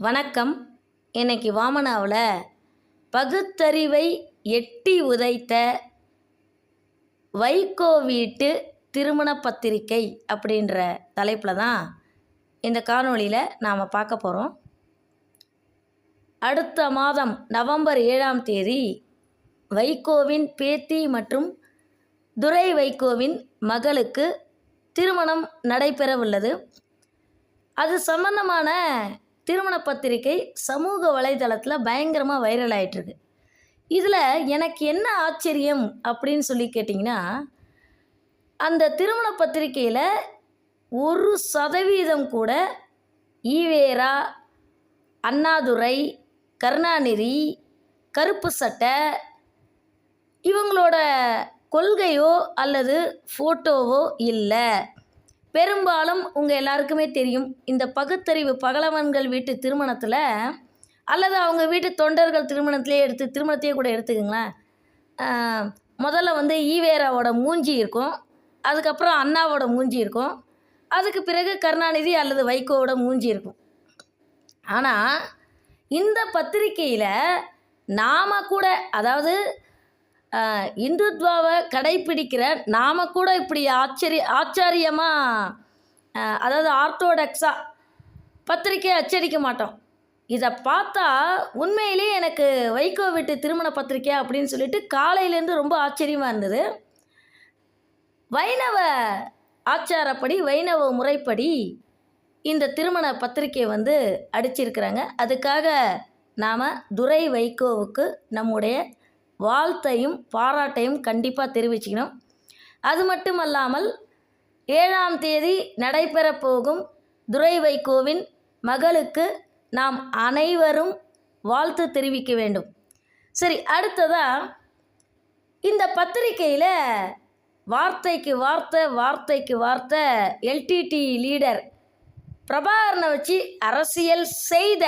வணக்கம். இன்னைக்கு வாமனாவில் பகுத்தறிவை எட்டி உதைத்த வைகோ வீட்டு திருமண பத்திரிக்கை அப்படின்ற தலைப்பில் தான் இந்த காணொளியில் நாம் பார்க்க போகிறோம் அடுத்த மாதம் நவம்பர் ஏழாம் தேதி வைகோவின் பேத்தி மற்றும் துரை வைகோவின் மகளுக்கு திருமணம் நடைபெறவுள்ளது. அது சம்பந்தமான திருமண பத்திரிக்கை சமூக வலைதளத்தில் பயங்கரமாக வைரல் ஆயிட்டிருக்கு. இதில் எனக்கு என்ன ஆச்சரியம் அப்படின்னு சொல்லி கேட்டிங்கன்னா அந்த திருமண பத்திரிக்கையில் ஒரு சதவீதம் கூட ஈவேரா அண்ணாதுரை கருணாநிதி கருப்பு சட்டை இவங்களோட கொள்கையோ அல்லது ஃபோட்டோவோ இல்லை. பெரும்பாலும் உங்கள் எல்லாருக்குமே தெரியும் இந்த பகுத்தறிவு பகலவன்கள் வீட்டு திருமணத்தில் அல்லது அவங்க வீட்டு தொண்டர்கள் திருமணத்திலே எடுத்து திருமணத்தையே கூட எடுத்துக்கங்களேன். முதல்ல வந்து ஈவேராவோட மூஞ்சி இருக்கும் அதுக்கப்புறம் அண்ணாவோட மூஞ்சி இருக்கும் அதுக்கு பிறகு கருணாநிதி அல்லது வைகோவோட மூஞ்சி இருக்கும். ஆனால் இந்த பத்திரிக்கையில் நாம் கூட அதாவது இந்துத்வாவை கடைப்பிடிக்கிற நாம கூட இப்படி ஆச்சரிய ஆச்சாரியமாக அதாவது ஆர்த்தோடக்ஸாக பத்திரிக்கை அச்சடிக்க மாட்டோம். இதை பார்த்தா உண்மையிலேயே எனக்கு வைகோ வீட்டு திருமண பத்திரிக்கை அப்படின்னு சொல்லிட்டு காலையிலேருந்து ரொம்ப ஆச்சரியமாக இருந்தது. வைணவ ஆச்சாரப்படி வைணவ முறைப்படி இந்த திருமண பத்திரிக்கை வந்து அடிச்சிருக்கிறாங்க. அதுக்காக நாம் துரை வைகோவுக்கு நம்முடைய வாழ்த்தையும் பாராட்டையும் கண்டிப்பாக தெரிவிச்சுக்கணும். அது மட்டும் அல்லாமல் ஏழாம் தேதி நடைபெறப்போகும் துரை வைகோவின் மகளுக்கு நாம் அனைவரும் வாழ்த்து தெரிவிக்க வேண்டும். சரி அடுத்ததாக இந்த பத்திரிக்கையில் வார்த்தைக்கு வார்த்தை வார்த்தைக்கு வார்த்தை எல்டிடி லீடர் பிரபாகரனை வச்சு அரசியல் செய்த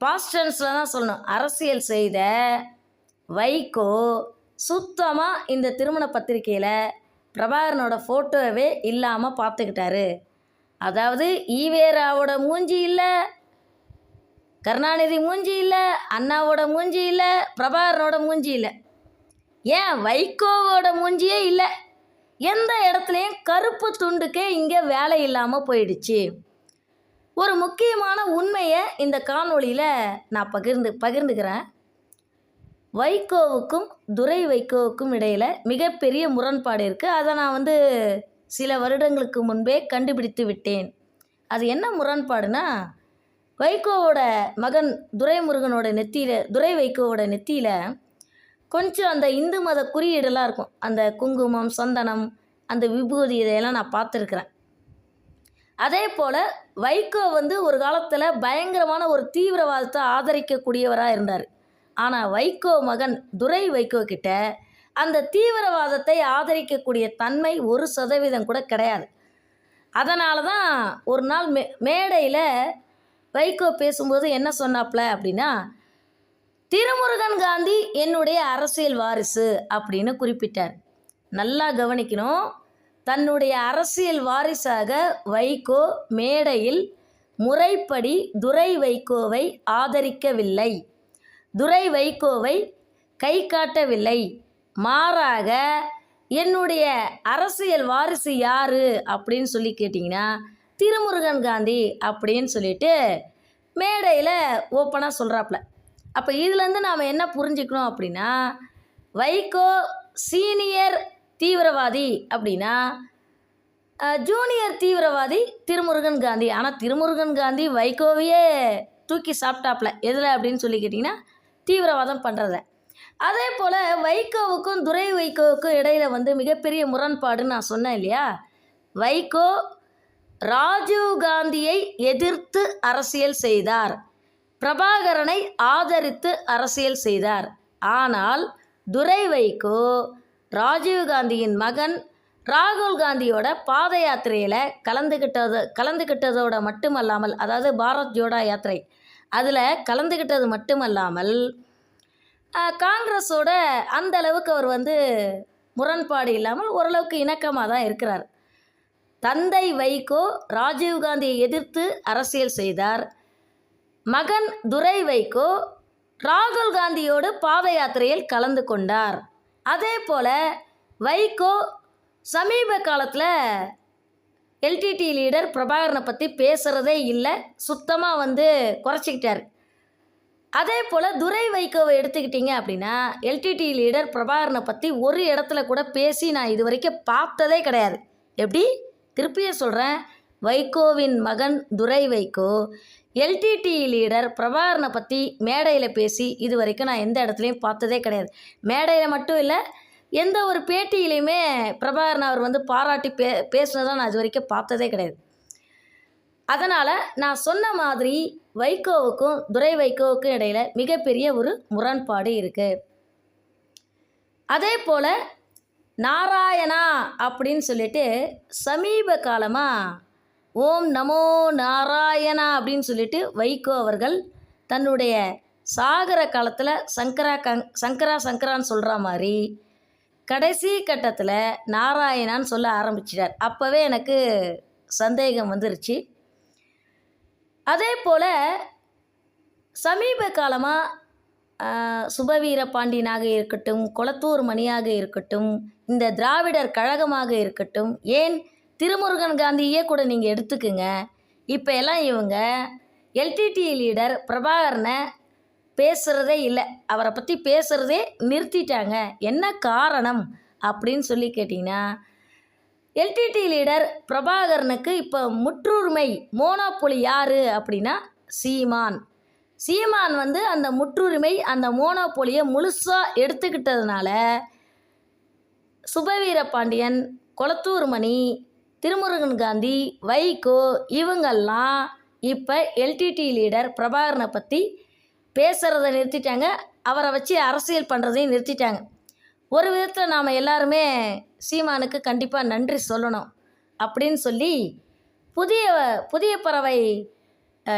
பாஸ்டன்ஸில் தான் சொல்லணும். அரசியல் செய்த வைகோ சுத்தமாக இந்த திருமண பத்திரிக்கையில் பிரபாகரனோட ஃபோட்டோவே இல்லாமல் பார்த்துக்கிட்டாரு. அதாவது ஈவேராவோட மூஞ்சி இல்லை கருணாநிதி மூஞ்சி இல்லை அண்ணாவோட மூஞ்சி இல்லை பிரபாகரனோட மூஞ்சி இல்லை. ஏன் வைகோவோட மூஞ்சியே இல்லை? எந்த இடத்துலையும் கருப்பு துண்டுக்கே இங்கே வேலை இல்லாமல் போயிடுச்சு. ஒரு முக்கியமான உண்மையை இந்த காணொளியில் நான் பகிர்ந்து பகிர்ந்துக்கிறேன். வைகோவுக்கும் துரை வைகோவுக்கும் இடையில் மிகப்பெரிய முரண்பாடு இருக்குது அதை நான் வந்து சில வருடங்களுக்கு முன்பே கண்டுபிடித்து விட்டேன். அது என்ன முரண்பாடுனா வைகோவோட மகன் துரைமுருகனோட நெத்தியில் துரை வைகோவோட நெத்தியில் கொஞ்சம் அந்த இந்து மத குறியீடெல்லாம் இருக்கும். அந்த குங்குமம் சந்தனம் அந்த விபூதி இதையெல்லாம் நான் பார்த்துருக்குறேன். அதே போல் வைகோ வந்து ஒரு காலத்தில் பயங்கரமான ஒரு தீவிரவாதத்தை ஆதரிக்கக்கூடியவராக இருந்தார். ஆனால் வைகோ மகன் துரை வைகோ கிட்ட அந்த தீவிரவாதத்தை ஆதரிக்கக்கூடிய தன்மை ஒரு சதவீதம் கூட கிடையாது. அதனால தான் ஒரு நாள் மே மேடையில் வைகோ பேசும்போது என்ன சொன்னாப்ல அப்படின்னா திருமுருகன் காந்தி என்னுடைய அரசியல் வாரிசு அப்படின்னு குறிப்பிட்டார். நல்லா கவனிக்கணும். தன்னுடைய அரசியல் வாரிசாக வைகோ மேடையில் முறைப்படி துரை வைகோவை ஆதரிக்கவில்லை. துரை வைகோவை கை காட்டவில்லை மாறாக என்னுடைய அரசியல் வாரிசு யாரு அப்படின்னு சொல்லி கேட்டிங்கன்னா திருமுருகன் காந்தி அப்படின்னு சொல்லிட்டு மேடையில் ஓப்பனாக சொல்கிறாப்புல அப்போ இதுலேருந்து நாம் என்ன புரிஞ்சுக்கணும் அப்படின்னா வைகோ சீனியர் தீவிரவாதி அப்படின்னா ஜூனியர் தீவிரவாதி திருமுருகன் காந்தி. ஆனால் திருமுருகன் காந்தி வைகோவையே தூக்கி சாப்பிட்டாப்ல எதில் அப்படின்னு சொல்லி கேட்டிங்கன்னா தீவிரவாதம் பண்ணுறத அதே போல் வைகோவுக்கும் துரை வைகோவுக்கும் இடையில் வந்து மிகப்பெரிய முரண்பாடுன்னு நான் சொன்னேன் இல்லையா? வைகோ ராஜீவ் காந்தியை எதிர்த்து அரசியல் செய்தார். பிரபாகரனை ஆதரித்து அரசியல் செய்தார். ஆனால் துரை வைகோ ராஜீவ் காந்தியின் மகன் ராகுல் காந்தியோட பாத யாத்திரையில் கலந்துக்கிட்டது கலந்துக்கிட்டதோட மட்டுமல்லாமல் அதாவது பாரத் ஜோடா யாத்திரை அதில் கலந்துக்கிட்டது மட்டுமல்லாமல் காங்கிரஸோட அந்த அளவுக்கு அவர் வந்து முரண்பாடு இல்லாமல் ஓரளவுக்கு இணக்கமாக தான் இருக்கிறார். தந்தை வைகோ ராஜீவ்காந்தியை எதிர்த்து அரசியல் செய்தார். மகன் துரை வைகோ ராகுல் காந்தியோடு பாத யாத்திரையில் கலந்து கொண்டார். அதே போல் வைகோ சமீப காலத்தில் எல்டிடி லீடர் பிரபாகரனை பற்றி பேசுகிறதே இல்லை. சுத்தமாக வந்து குறைச்சிக்கிட்டார். அதே போல் துரை வைகோவை எடுத்துக்கிட்டிங்க அப்படின்னா எல்டிடி லீடர் பிரபாகரனை பற்றி ஒரு இடத்துல கூட பேசி நான் இது வரைக்கும் பார்த்ததே கிடையாது. எப்படி? திருப்பியே சொல்கிறேன் வைகோவின் மகன் துரை வைகோ எல்டிடி லீடர் பிரபாகரனை பற்றி மேடையில் பேசி இது வரைக்கும் நான் எந்த இடத்துலையும் பார்த்ததே கிடையாது. மேடையில் மட்டும் இல்லை எந்த ஒரு பேட்டியிலையுமே பிரபாகரன் அவர் வந்து பாராட்டி பே பேசுனதை நான் இது வரைக்கும் பார்த்ததே கிடையாது. அதனால் நான் சொன்ன மாதிரி வைகோவுக்கும் துரை வைகோவுக்கும் இடையில் மிகப்பெரிய ஒரு முரண்பாடு இருக்குது அதே போல் நாராயணா அப்படின்னு சொல்லிட்டு சமீப காலமாக ஓம் நமோ நாராயணா அப்படின்னு சொல்லிட்டு வைகோ அவர்கள் தன்னுடைய சாகர காலத்தில் சங்கரா கங் சங்கரா சங்கரான்னு சொல்கிற மாதிரி கடைசி கட்டத்தில் நாராயணான்னு சொல்ல ஆரம்பிச்சிட்டார். அப்போவே எனக்கு சந்தேகம் வந்துருச்சு. அதே போல் சமீப காலமாக சுபவீர பாண்டியனாக இருக்கட்டும் கொளத்தூர் மணியாக இருக்கட்டும் இந்த திராவிடர் கழகமாக இருக்கட்டும் ஏன் திருமுருகன் காந்தியே கூட நீங்கள் எடுத்துக்குங்க. இப்போ எல்லாம் இவங்க எல்டிடி லீடர் பிரபாகரனை பேசுகிறதே இல்லை. அவரை பற்றி பேசுகிறதே நிறுத்திட்டாங்க. என்ன காரணம்? அப்படின்னு சொல்லி கேட்டிங்கன்னா எல்டிடி லீடர் பிரபாகரனுக்கு இப்போ முற்றுரிமை மோனோப்புலி யார் அப்படின்னா சீமான். சீமான் வந்து அந்த முற்றுரிமை அந்த மோனோபோலியை முழுசாக எடுத்துக்கிட்டதுனால சுபவீர பாண்டியன் கொளத்தூர் மணி திருமுருகன் காந்தி வைகோ இவங்கெல்லாம் இப்போ எல்டிடி லீடர் பிரபாகரனை பற்றி பேசுகிறத நிறுத்திட்டாங்க. அவரை வச்சு அரசியல் பண்ணுறதையும் நிறுத்திட்டாங்க. ஒரு விதத்தில் நாம் எல்லாருமே சீமானுக்கு கண்டிப்பாக நன்றி சொல்லணும் அப்படின்னு சொல்லி புதிய புதிய பறவை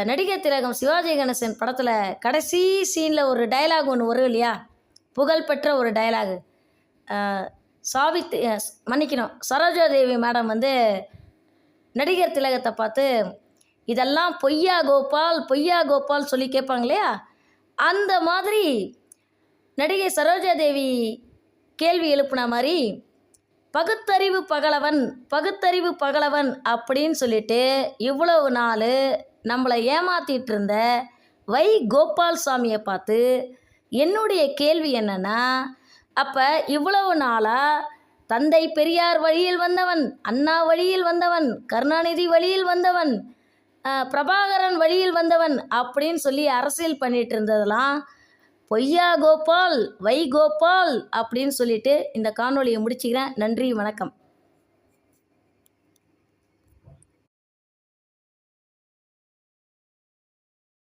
நடிகர் திலகம் சிவாஜி கணேசன் படத்தில் கடைசி சீனில் ஒரு டயலாக் ஒன்று வரும் இல்லையா? புகழ்பெற்ற ஒரு டயலாகு சாவித் மன்னிக்கணும். சரோஜா தேவி மேடம் வந்து நடிகர் திலகத்தை பார்த்து இதெல்லாம் பொய்யா கோபால் பொய்யா கோபால் சொல்லி கேட்பாங்க இல்லையா? அந்த மாதிரி நடிகை சரோஜா தேவி கேள்வி எழுப்புன மாதிரி பகுத்தறிவு பகலவன் பகுத்தறிவு பகலவன் அப்படின்னு சொல்லிட்டு இவ்வளவு நாள் நம்மளை ஏமாத்திட்டு இருந்த வை கோபால் சாமியை பார்த்து என்னுடைய கேள்வி என்னன்னா அப்போ இவ்வளவு நாளாக தந்தை பெரியார் வழியில் வந்தவன் அண்ணா வழியில் வந்தவன் கருணாநிதி வழியில் வந்தவன் பிரபாகரன் வழியில் வந்தவன் அப்படின்னு சொல்லி அரசியல் பண்ணிட்டு இருந்ததெல்லாம் பொய்யா கோபால் வை கோபால் அப்படின்னு சொல்லிட்டு இந்த காணொலியை முடிச்சுக்கிறேன். நன்றி வணக்கம்.